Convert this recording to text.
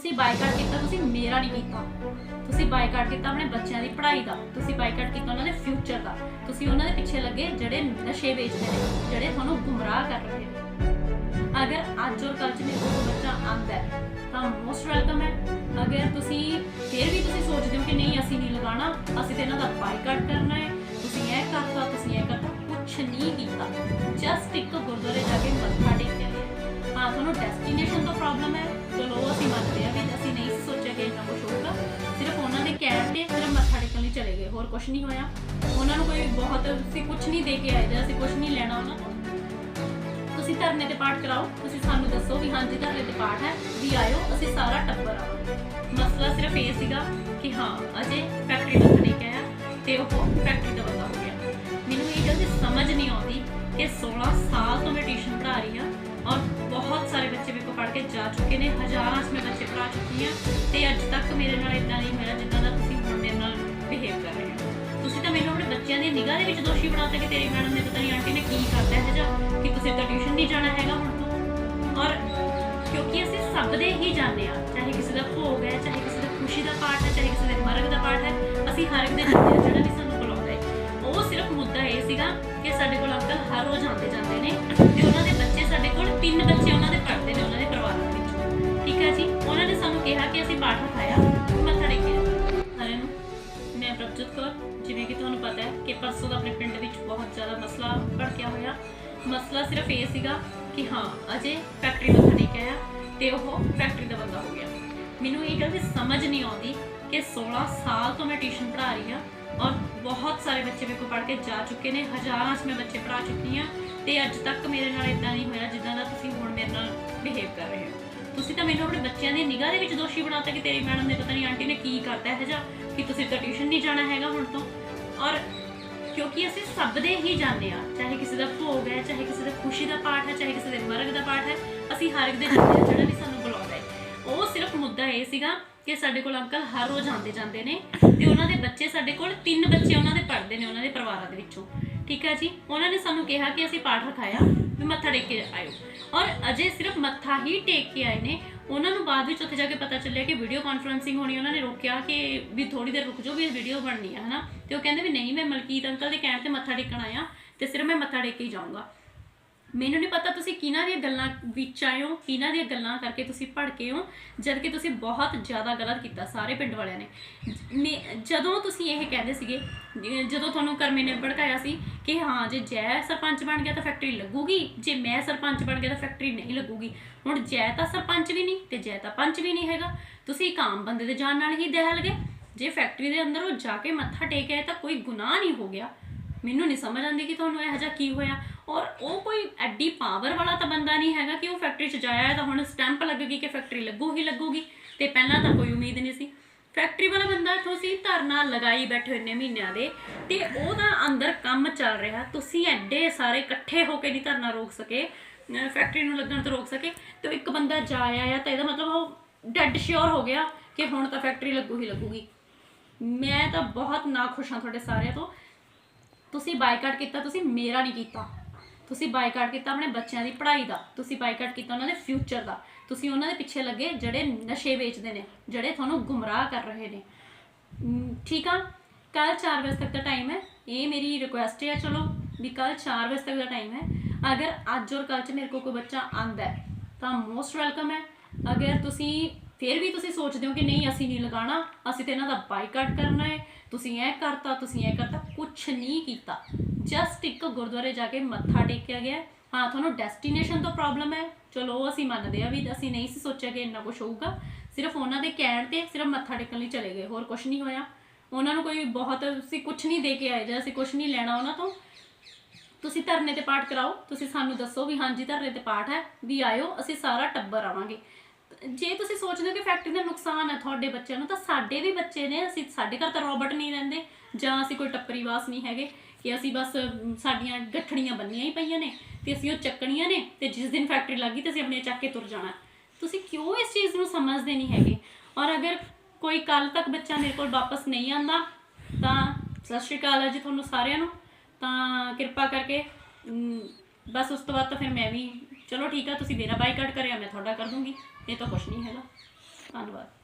ਤੁਸੀਂ ਬਾਈਕਾਟ ਕੀਤਾ, ਤੁਸੀਂ ਮੇਰਾ ਨਹੀਂ ਕੀਤਾ। ਤੁਸੀਂ ਬਾਈਕਾਟ ਕੀਤਾ ਆਪਣੇ ਬੱਚਿਆਂ ਦੀ ਪੜ੍ਹਾਈ ਦਾ, ਤੁਸੀਂ ਬਾਈਕਾਟ ਕੀਤਾ ਉਹਨਾਂ ਦੇ ਫਿਊਚਰ ਦਾ। ਤੁਸੀਂ ਉਹਨਾਂ ਦੇ ਪਿੱਛੇ ਲੱਗੇ ਜਿਹੜੇ ਨਸ਼ੇ ਵੇਚਦੇ ਨੇ, ਜਿਹੜੇ ਤੁਹਾਨੂੰ ਗੁੰਮਰਾਹ ਕਰ ਰਹੇ ਨੇ। ਅਗਰ ਅੱਜ ਔਰ ਕੱਲ੍ਹ ਚ ਮੇਰੇ ਕੋਲ ਬੱਚਾ ਆਂਦਾ ਹੈ, ਤਾਂ ਮੋਸਟ ਵੈਲਕਮ ਹੈ। ਅਗਰ ਤੁਸੀਂ ਫਿਰ ਵੀ ਤੁਸੀਂ ਸੋਚਦੇ ਹੋ ਕਿ ਨਹੀਂ, ਅਸੀਂ ਨਹੀਂ ਲਗਾਉਣਾ, ਅਸੀਂ ਤੇ ਇਹਨਾਂ ਦਾ ਬਾਈਕਾਟ ਕਰਨਾ ਹੈ। ਤੁਸੀਂ ਇਹ ਕਰਤਾ, ਤੁਸੀਂ ਇਹ ਕਰਤਾ, ਕੁਛ ਨਹੀਂ ਕੀਤਾ। ਜਸਟ ਇੱਕ ਗੁਰਦੁਆਰੇ ਜਾ ਕੇ ਮੱਥਾ ਟੇਕਿਆ ਹਾਂ, ਤੁਹਾਨੂੰ ਡੈਸਟੀਨੇਸ਼ਨ ਕੁਝ ਨਹੀਂ ਹੋਇਆ। ਉਹਨਾਂ ਨੂੰ ਕੋਈ ਬਹੁਤ ਤੁਸੀਂ ਕੁਝ ਨਹੀਂ ਦੇ ਕੇ ਆਏ ਜਾਂ ਅਸੀਂ ਕੁਝ ਨਹੀਂ ਲੈਣਾ ਉਹਨਾਂ ਤੋਂ ਤੁਸੀਂ ਧਰਨੇ ਤੇ ਪਾਠ ਕਰਾਓ। ਤੁਸੀਂ ਸਾਨੂੰ ਦੱਸੋ ਵੀ ਹਾਂਜੀ, ਧਰਨੇ ਤੇ ਪਾਠ ਹੈ, ਵੀ ਆਇਓ, ਅਸੀਂ ਸਾਰਾ ਟੱਬਰ ਆਵਾਂਗੇ ਮਸਲਾ ਸਿਰਫ ਇਹ ਸੀਗਾ ਕਿ ਹਾਂ, ਅਜੇ ਫੈਕਟਰੀ ਦਾ ਠੇਕਾ ਤੇ ਉਹ ਫੈਕਟਰੀ ਦਾ ਬੰਦਾ ਹੋ ਗਿਆ। ਮੈਨੂੰ ਇਹ ਗੱਲ ਦੀ ਸਮਝ ਨਹੀਂ ਆਉਂਦੀ ਕਿ 16 ਸਾਲ ਤੋਂ ਮੈਂ ਟਿਊਸ਼ਨ ਪੜ੍ਹਾ ਰਹੀ ਹਾਂ ਔਰ ਬਹੁਤ ਸਾਰੇ ਬੱਚੇ ਮੇਰੇ ਕੋਲ ਪੜ੍ਹ ਕੇ ਜਾ ਚੁੱਕੇ ਨੇ। ਹਜ਼ਾਰਾਂ ਚ ਮੈਂ ਬੱਚੇ ਪੜ੍ਹਾ ਚੁੱਕੀ ਹਾਂ ਤੇ ਅੱਜ ਤੱਕ ਮੇਰੇ ਨਾਲ ਇਦਾਂ ਨਹੀਂ ਹੋਇਆ ਜਿੱਦਾਂ ਦਾ ਤੁਸੀਂ ਹੁਣ ਮੇਰੇ ਨਾਲ ਬਿਹੇਵ ਕਰ ਰਹੇ ਬੱਚਿਆਂ ਦੀ ਨਿਗਾਹ ਦੇ ਵਿੱਚ ਦੋਸ਼ੀ ਬਣਾਤਾ ਕਿ ਤੇਰੀ ਮੈਡਮ ਨੇ ਪਤਾ ਨਹੀਂ ਆਂਟੀ ਨੇ ਕੀ ਕਰਦਾ ਹੈ ਜਾਂ ਕਿ ਤੁਸੀਂ ਤਾਂ ਟਿਊਸ਼ਨ ਨਹੀਂ ਜਾਣਾ ਹੈਗਾ ਹੁਣ ਤੋਂ। ਔਰ ਕਿਉਂਕਿ ਅਸੀਂ ਸਭ ਦੇ ਹੀ ਜਾਂਦੇ ਆ ਚਾਹੇ ਕਿਸੇ ਦਾ ਭੋਗ ਹੈ, ਚਾਹੇ ਕਿਸੇ ਦਾ ਖੁਸ਼ੀ ਦਾ ਪਾਠ ਹੈ, ਚਾਹੇ ਕਿਸੇ ਦੇ ਮਰਗ ਦਾ ਪਾਠ ਹੈ, ਅਸੀਂ ਹਰ ਇੱਕ ਦੇ ਜਾਂਦੇ ਆ ਜਿਹੜਾ ਵੀ ਸਾਨੂੰ ਬੁਲਾਉਂਦਾ ਹੈ। ਉਹ ਸਿਰਫ ਮੁੱਦਾ ਇਹ ਸੀਗਾ ਕਿ ਸਾਡੇ ਕੋਲ ਅੰਕਲ ਹਰ ਰੋਜ਼ ਆਉਂਦੇ ਜਾਂਦੇ ਨੇ ਮੈਂ ਪ੍ਰਭਜੋਤ ਕੌਰ, ਜਿਵੇਂ ਕਿ ਤੁਹਾਨੂੰ ਪਤਾ ਹੈ ਕਿ ਪਰਸੋਂ ਦਾ ਆਪਣੇ ਪਿੰਡ ਵਿੱਚ ਬਹੁਤ ਜ਼ਿਆਦਾ ਮਸਲਾ ਭੜਕਿਆ ਹੋਇਆ। ਮਸਲਾ ਸਿਰਫ ਇਹ ਸੀਗਾ ਕਿ ਹਾਂ, ਅਜੇ ਫੈਕਟਰੀ ਦਾ ਠੇਕਾ ਆ ਤੇ ਉਹ ਫੈਕਟਰੀ ਦਾ ਬੰਦਾ ਹੋ ਗਿਆ। ਮੈਨੂੰ ਇਹ ਗੱਲ ਸਮਝ ਨਹੀਂ ਆਉਂਦੀ ਕਿ 16 ਸਾਲ ਤੋਂ ਮੈਂ ਟਿਊਸ਼ਨ ਪੜ੍ਹਾ ਰਹੀ ਹਾਂ ਔਰ ਬਹੁਤ ਸਾਰੇ ਬੱਚੇ ਮੇਰੇ ਕੋਲ ਪੜ੍ਹ ਕੇ ਜਾ ਚੁੱਕੇ ਨੇ। ਹਜ਼ਾਰਾਂ 'ਚ ਮੈਂ ਬੱਚੇ ਪੜ੍ਹਾ ਚੁੱਕੀ ਹਾਂ ਤੇ ਅੱਜ ਤੱਕ ਮੇਰੇ ਨਾਲ ਇਦਾਂ ਨਹੀਂ ਹੋਇਆ ਜਿੱਦਾਂ ਦਾ ਤੁਸੀਂ ਹੁਣ ਮੇਰੇ ਨਾਲ ਬਿਹੇਵ ਕਰ ਰਹੇ ਹੋ। ਤੁਸੀਂ ਤਾਂ ਮੈਨੂੰ ਆਪਣੇ ਬੱਚਿਆਂ ਦੀ ਨਿਗਾਹ ਦੇ ਵਿੱਚ ਦੋਸ਼ੀ ਬਣਾਤਾ ਕਿ ਤੇਰੀ ਮੈਡਮ ਨੇ ਪਤਾ ਨਹੀਂ ਆਂਟੀ ਨੇ ਕੀ ਕਰਤਾ ਹੈ ਜਾਂ ਕਿ ਤੁਸੀਂ ਤਾਂ ਟਿਊਸ਼ਨ ਨਹੀਂ ਜਾਣਾ ਹੈਗਾ ਹੁਣ ਤੋਂ। ਔਰ ਕਿਉਂਕਿ ਅਸੀਂ ਸਭ ਦੇ ਹੀ ਜਾਂਦੇ ਆ ਚਾਹੇ ਕਿਸੇ ਦਾ ਭੋਗ ਹੈ, ਚਾਹੇ ਕਿਸੇ ਦਾ ਖੁਸ਼ੀ ਦਾ ਪਾਠ ਹੈ, ਚਾਹੇ ਕਿਸੇ ਦੇ ਮਰਗ ਦਾ ਪਾਠ ਹੈ, ਅਸੀਂ ਹਰ ਇੱਕ ਦੇ ਜਾਂਦੇ ਆ ਜਿਹੜਾ ਮੁੱਦਾ ਇਹ ਸੀਗਾ ਕਿ ਸਾਡੇ ਕੋਲ ਅੰਕਲ ਹਰ ਰੋਜ਼ ਆਉਂਦੇ ਜਾਂਦੇ ਨੇ ਤੇ ਉਹਨਾਂ ਦੇ ਬੱਚੇ ਸਾਡੇ ਕੋਲ ਤਿੰਨ ਬੱਚੇ ਉਹਨਾਂ ਦੇ ਪੜ੍ਹਦੇ ਨੇ ਉਹਨਾਂ ਦੇ ਪਰਿਵਾਰਾਂ ਦੇ ਵਿੱਚੋਂ। ਠੀਕ ਹੈ ਜੀ? ਉਹਨਾਂ ਨੇ ਸਾਨੂੰ ਕਿਹਾ ਕਿ ਅਸੀਂ ਪਾਠ ਰਖਾਇਆ, ਵੀ ਮੱਥਾ ਟੇਕ ਕੇ ਆਇਓ। ਔਰ ਅਜੇ ਸਿਰਫ ਮੱਥਾ ਹੀ ਟੇਕ ਕੇ ਆਏ ਨੇ। ਉਹਨਾਂ ਨੂੰ ਬਾਅਦ ਵਿੱਚ ਉੱਥੇ ਜਾ ਕੇ ਪਤਾ ਚੱਲਿਆ ਕਿ ਵੀਡੀਓ ਕਾਨਫਰੰਸਿੰਗ ਹੋਣੀ ਉਹਨਾਂ ਨੇ ਰੋਕਿਆ ਕਿ ਵੀ ਥੋੜੀ ਦੇਰ ਰੁਕ ਜਾਓ ਵੀ ਵੀਡੀਓ ਬਣਨੀ ਹੈ ਹਨਾ? ਤੇ ਉਹ ਕਹਿੰਦੇ ਵੀ ਨਹੀਂ, ਮੈਂ ਮਲਕੀਤ ਅੰਕਲ ਦੇ ਕਹਿਣ ਤੇ ਮੱਥਾ ਟੇਕਣ ਆਇਆ ਤੇ ਸਿਰਫ ਮੈਂ ਮੱਥਾ ਟੇਕ ਕੇ ਹੀ ਜਾਊਂਗਾ। ਮੈਨੂੰ ਨਹੀਂ ਪਤਾ ਤੁਸੀਂ ਕਿਹਨਾਂ ਦੀਆਂ ਗੱਲਾਂ ਵਿੱਚ ਆਏ ਹੋ, ਕਿਹਨਾਂ ਦੀਆਂ ਗੱਲਾਂ ਕਰਕੇ ਤੁਸੀਂ ਭੜਕੇ ਹੋ ਜਦ ਕਿ ਤੁਸੀਂ ਬਹੁਤ ਜ਼ਿਆਦਾ ਗਲਤ ਕੀਤਾ ਸਾਰੇ ਪਿੰਡ ਵਾਲਿਆਂ ਨੇ। ਮੈਂ- ਜਦੋਂ ਤੁਸੀਂ ਇਹ ਕਹਿੰਦੇ ਸੀਗੇ ਜ- ਜਦੋਂ ਤੁਹਾਨੂੰ ਕਰਮੇ ਨੇ ਭੜਕਾਇਆ ਸੀ ਕਿ ਹਾਂ, ਜੇ ਜੈ ਸਰਪੰਚ ਬਣ ਗਿਆ ਤਾਂ ਫੈਕਟਰੀ ਲੱਗੂਗੀ, ਜੇ ਮੈਂ ਸਰਪੰਚ ਬਣ ਗਿਆ ਤਾਂ ਫੈਕਟਰੀ ਨਹੀਂ ਲੱਗੂਗੀ। ਹੁਣ ਜੈ ਤਾਂ ਸਰਪੰਚ ਵੀ ਨਹੀਂ ਤੇ ਜੈ ਤਾਂ ਪੰਚ ਵੀ ਨਹੀਂ ਹੈਗਾ। ਤੁਸੀਂ ਇੱਕ ਆਮ ਬੰਦੇ ਦੇ ਜਾਣ ਨਾਲ ਹੀ ਦਹਿਲ ਗਏ। ਜੇ ਫੈਕਟਰੀ ਦੇ ਅੰਦਰ ਉਹ ਜਾ ਕੇ ਮੱਥਾ ਟੇਕਿਆ ਤਾਂ ਕੋਈ ਗੁਨਾਹ ਨਹੀਂ ਹੋ ਗਿਆ। ਮੈਨੂੰ ਨਹੀਂ ਸਮਝ ਆਉਂਦੀ ਕਿ ਤੁਹਾਨੂੰ ਇਹੋ ਜਿਹਾ ਕੀ ਹੋਇਆ। ਔਰ ਉਹ ਕੋਈ ਐਡੀ ਪਾਵਰ ਵਾਲਾ ਤਾਂ ਬੰਦਾ ਨਹੀਂ ਹੈਗਾ ਕਿ ਉਹ ਫੈਕਟਰੀ 'ਚ ਜਾਇਆ ਤਾਂ ਹੁਣ ਸਟੈਂਪ ਲੱਗੂਗੀ ਕਿ ਫੈਕਟਰੀ ਲੱਗੂ ਹੀ ਲੱਗੂਗੀ। ਤੇ ਪਹਿਲਾਂ ਤਾਂ ਕੋਈ ਉਮੀਦ ਨਹੀਂ ਸੀ। ਫੈਕਟਰੀ ਵਾਲਾ ਬੰਦਾ ਇੱਥੋਂ ਸੀ, ਧਰਨਾ ਲਗਾਈ ਬੈਠੇ ਇੰਨੇ ਮਹੀਨਿਆਂ ਦੇ। ਤੇ ਉਹਦਾ ਅੰਦਰ ਕੰਮ ਚੱਲ ਰਿਹਾ। ਤੁਸੀਂ ਐਡੇ ਸਾਰੇ ਇਕੱਠੇ ਹੋ ਕੇ ਨਹੀਂ ਧਰਨਾ ਰੋਕ ਸਕੇ। ਫੈਕਟਰੀ ਨੂੰ ਲੱਗਣ ਤੋਂ ਰੋਕ ਸਕੇ। ਤੇ ਇੱਕ ਬੰਦਾ ਜਾ ਆਇਆ ਤਾਂ ਇਹਦਾ ਮਤਲਬ ਉਹ ਡੈਡ ਸ਼ੋਰ ਹੋ ਗਿਆ ਕਿ ਹੁਣ ਤਾਂ ਫੈਕਟਰੀ ਲੱਗੂ ਹੀ ਲੱਗੂਗੀ। ਮੈਂ ਤਾਂ ਬਹੁਤ ਨਾਖੁਸ਼ ਹਾਂ ਤੁਹਾਡੇ ਸਾਰਿਆਂ ਤੋਂ। ਤੁਸੀਂ ਬਾਈਕਾਟ ਕੀਤਾ, ਤੁਸੀਂ ਮੇਰਾ ਨਹੀਂ ਕੀਤਾ। ਤੁਸੀਂ ਬਾਈਕਾਟ ਕੀਤਾ ਆਪਣੇ ਬੱਚਿਆਂ ਦੀ ਪੜ੍ਹਾਈ ਦਾ, ਤੁਸੀਂ ਬਾਈਕਾਟ ਕੀਤਾ ਉਹਨਾਂ ਦੇ ਫਿਊਚਰ ਦਾ। ਤੁਸੀਂ ਉਹਨਾਂ ਦੇ ਪਿੱਛੇ ਲੱਗੇ, ਜਿਹੜੇ ਨਸ਼ੇ ਵੇਚਦੇ ਨੇ, ਜਿਹੜੇ ਤੁਹਾਨੂੰ ਗੁੰਮਰਾਹ ਕਰ ਰਹੇ ਨੇ। ਠੀਕ ਆ? ਕੱਲ 4 ਵਜੇ ਤੱਕ ਦਾ ਟਾਈਮ ਹੈ। ਇਹ ਮੇਰੀ ਰਿਕੁਐਸਟ ਹੈ, ਚਲੋ, ਵੀ ਕੱਲ 4 ਵਜੇ ਤੱਕ ਦਾ ਟਾਈਮ ਹੈ। ਅਗਰ ਅੱਜ ਔਰ ਕੱਲ ਚ ਮੇਰੇ ਕੋਲ ਕੋਈ ਬੱਚਾ ਆਂਦਾ ਹੈ, ਤਾਂ ਮੋਸਟ ਵੈਲਕਮ ਹੈ। ਅਗਰ ਤੁਸੀਂ ਫਿਰ ਵੀ ਤੁਸੀਂ ਸੋਚਦੇ ਹੋ ਕਿ ਨਹੀਂ, ਅਸੀਂ ਨਹੀਂ ਲਗਾਉਣਾ, ਅਸੀਂ ਤੇ ਇਹਨਾਂ ਦਾ ਬਾਈਕਾਟ ਕਰਨਾ ਹੈ। ਤੁਸੀਂ ਇਹ ਕਰਤਾ, ਤੁਸੀਂ ਇਹ ਕਰਤਾ ਕੁਝ ਨਹੀਂ ਕੀਤਾ। ਜਸਟ ਇੱਕ ਗੁਰਦੁਆਰੇ ਜਾ ਕੇ ਮੱਥਾ ਟੇਕਿਆ ਗਿਆ। ਹਾਂ, ਤੁਹਾਨੂੰ ਡੈਸਟੀਨੇਸ਼ਨ ਤੋਂ ਪ੍ਰੋਬਲਮ ਹੈ। ਚਲੋ, ਅਸੀਂ ਮੰਨਦੇ ਆ ਵੀ ਅਸੀਂ ਨਹੀਂ ਸੀ ਸੋਚਿਆ ਕਿ ਇੰਨਾ ਕੁਝ ਹੋਊਗਾ। ਸਿਰਫ ਉਹਨਾਂ ਦੇ ਕਹਿਣ ਤੇ ਸਿਰਫ ਮੱਥਾ ਟੇਕਣ ਲਈ ਚਲੇ ਗਏ, ਹੋਰ ਕੁਝ ਨਹੀਂ ਹੋਇਆ। ਉਹਨਾਂ ਨੂੰ ਕੋਈ ਬਹੁਤ, ਅਸੀਂ ਕੁਝ ਨਹੀਂ ਦੇ ਕੇ ਆਏ ਜਾਂ ਅਸੀਂ ਕੁਝ ਨਹੀਂ ਲੈਣਾ ਉਹਨਾਂ ਤੋਂ। ਤੁਸੀਂ ਧਰਨੇ ਤੇ ਪਾਠ ਕਰਾਓ। ਤੁਸੀਂ ਸਾਨੂੰ ਦੱਸੋ ਵੀ ਹਾਂਜੀ, ਧਰਨੇ ਤੇ ਪਾਠ ਹੈ। ਵੀ ਆਇਓ, ਅਸੀਂ ਸਾਰਾ ਟੱਬਰ ਆਵਾਂਗੇ। ਜੇ ਤੁਸੀਂ ਸੋਚਦੇ ਹੋ ਕਿ ਫੈਕਟਰੀ ਦਾ ਨੁਕਸਾਨ ਹੈ ਤੁਹਾਡੇ ਬੱਚਿਆਂ ਨੂੰ, ਤਾਂ ਸਾਡੇ ਵੀ ਬੱਚੇ ਨੇ, ਅਸੀਂ ਸਾਡੇ ਘਰ ਤਾਂ ਰੋਬਟ ਨਹੀਂ ਰਹਿੰਦੇ, ਜਾਂ ਅਸੀਂ ਕੋਈ ਟੱਪਰੀ ਵਾਸ ਨਹੀਂ ਹੈਗੇ ਕਿ ਅਸੀਂ ਬਸ ਸਾਡੀਆਂ ਗੱਠੜੀਆਂ ਬੰਨੀਆਂ ਹੀ ਪਈਆਂ ਨੇ, ਤੇ ਅਸੀਂ ਉਹ ਚੱਕਣੀਆਂ ਨੇ, ਤੇ ਜਿਸ ਦਿਨ ਫੈਕਟਰੀ ਲੱਗੀ ਤੇ ਅਸੀਂ ਆਪਣੇ ਚੱਕ ਕੇ ਤੁਰ ਜਾਣਾ। ਤੁਸੀਂ ਕਿਉਂ ਇਸ ਚੀਜ਼ ਨੂੰ ਸਮਝਦੇ ਨਹੀਂ ਹੈਗੇ? ਔਰ ਅਗਰ ਕੋਈ ਕੱਲ ਤੱਕ ਬੱਚਾ ਮੇਰੇ ਕੋਲ ਵਾਪਸ ਨਹੀਂ ਆਂਦਾ ਤਾਂ ਸਤਿ ਸ਼੍ਰੀ ਅਕਾਲ ਹੈ ਜੀ ਤੁਹਾਨੂੰ ਸਾਰਿਆਂ ਨੂੰ, ਤਾਂ ਕਿਰਪਾ ਕਰਕੇ ਬਸ ਉਸ ਤੋਂ ਬਾਅਦ ਤਾਂ ਫਿਰ ਮੈਂ ਵੀ ਚਲੋ ਠੀਕ ਆ, ਤੁਸੀਂ ਮੇਰਾ ਬਾਈਕਾਟ ਕਰਿਆ, ਮੈਂ ਤੁਹਾਡਾ ਕਰ ਦੂੰਗੀ, ਇਹ ਤਾਂ ਕੁਝ ਨਹੀਂ ਹੈਗਾ। ਧੰਨਵਾਦ।